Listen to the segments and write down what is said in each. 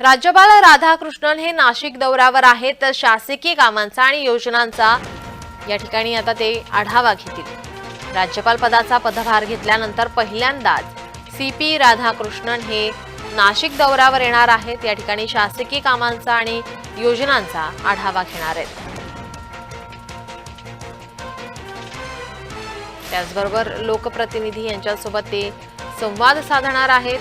राज्यपाल राधाकृष्णन हे नाशिक दौऱ्यावर आहेत. तर शासकीय कामांचा आणि योजनांचा या ठिकाणी आता ते आढावा घेतील. राज्यपाल पदाचा पदभार घेतल्यानंतर पहिल्यांदाच सी पी राधाकृष्णन हे नाशिक दौऱ्यावर येणार आहेत. या ठिकाणी शासकीय कामांचा आणि योजनांचा आढावा घेणार आहेत. त्याचबरोबर लोकप्रतिनिधी यांच्यासोबत ते संवाद साधणार आहेत.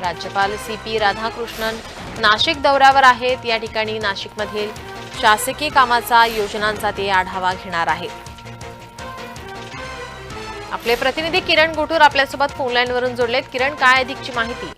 राज्यपाल सी पी राधाकृष्णन नाशिक दौऱ्यावर आहेत. या ठिकाणी नाशिकमधील शासकीय कामाचा योजनांचा ते आढावा घेणार आहेत. आपले प्रतिनिधी किरण गोटूर आपल्यासोबत फोनलाईनवरून जोडलेत. किरण काय अधिकची माहिती?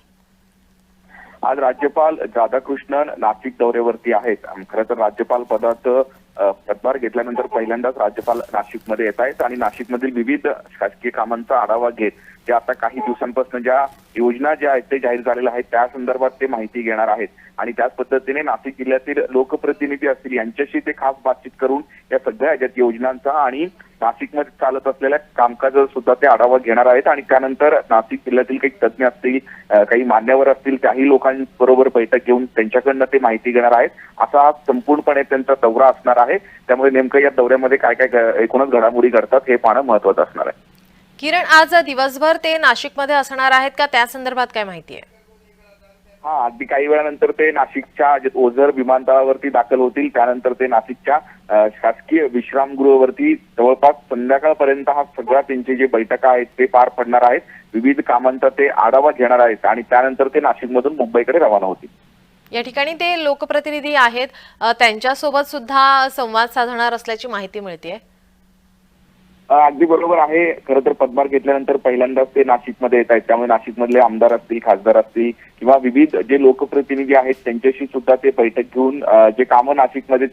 आज राज्यपाल राधाकृष्णन नाशिक दौऱ्यावरती आहेत. खरं तर राज्यपाल पदाचं पदभार घेतल्यानंतर पहिल्यांदाच राज्यपाल नाशिकमध्ये येत आहेत आणि नाशिकमधील विविध शासकीय कामांचा आढावा घेत ते आता काही दिवसांपासून ज्या योजना ज्या आहेत ते जाहीर झालेल्या आहेत त्या संदर्भात ते माहिती घेणार आहेत. आणि त्याच पद्धतीने नाशिक जिल्ह्यातील लोकप्रतिनिधी असतील यांच्याशी ते खास बातचीत करून या सगळ्या ज्या योजनांचा आणि नाशिकमध्ये चालत असलेल्या कामकाज सुद्धा ते आढावा घेणार आहेत. आणि त्यानंतर नाशिक जिल्ह्यातील काही तज्ज्ञ असतील काही मान्यवर असतील त्याही लोकांबरोबर बैठक घेऊन त्यांच्याकडनं ते माहिती घेणार आहेत. असा संपूर्णपणे त्यांचा दौरा असणार आहे. त्यामुळे नेमकं या दौऱ्यामध्ये काय काय एकूणच घडामोडी घडतात हे पाहणं महत्वाचं असणार आहे. किरण आज दिवसभर ते नाशिकमध्ये असणार आहेत का? त्या संदर्भात काय माहिती आहे? हा अगदी काही वेळानंतर ते नाशिकच्या ओझर विमानतळावरती दाखल होतील त्यानंतर ते नाशिकच्या शासकीय विश्रामगृहावरती जवळपास संध्याकाळपर्यंत हा सगळा त्यांचे जे बैठका आहेत ते पार पडणार आहेत. विविध कामांचा ते आढावा घेणार आहेत आणि त्यानंतर ते नाशिकमधून मुंबईकडे रवाना होतील. या ठिकाणी ते लोकप्रतिनिधी आहेत. त्यांच्यासोबत सुद्धा संवाद साधणार असल्याची माहिती मिळते अगदी बरोबर आहे. खरं तर पदभार घेतल्यानंतर पहिल्यांदाच ते नाशिकमध्ये येत आहेत. त्यामुळे नाशिकमधले आमदार असतील खासदार असतील किंवा विविध जे लोकप्रतिनिधी आहेत त्यांच्याशी सुद्धा ते बैठक घेऊन जे कामं नाशिकमध्ये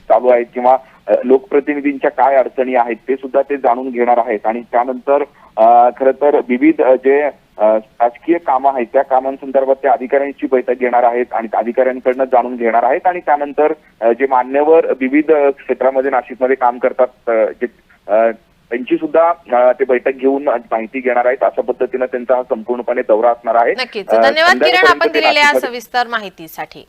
चालू आहेत किंवा लोकप्रतिनिधींच्या काय अडचणी आहेत ते सुद्धा ते जाणून घेणार आहेत. आणि त्यानंतर खरं तर विविध जे शासकीय कामं आहेत. त्या कामांसंदर्भात ते अधिकाऱ्यांची बैठक घेणार आहेत आणि अधिकाऱ्यांकडनं जाणून घेणार आहेत आणि त्यानंतर जे मान्यवर विविध क्षेत्रामध्ये नाशिकमध्ये काम करतात जे त्यांची सुद्धा ते बैठक घेऊन माहिती घेणार आहेत. अशा पद्धतीनं त्यांचा हा संपूर्णपणे दौरा असणार आहे. नक्कीच. धन्यवाद किरण. आपण दिलेल्या सविस्तर माहितीसाठी.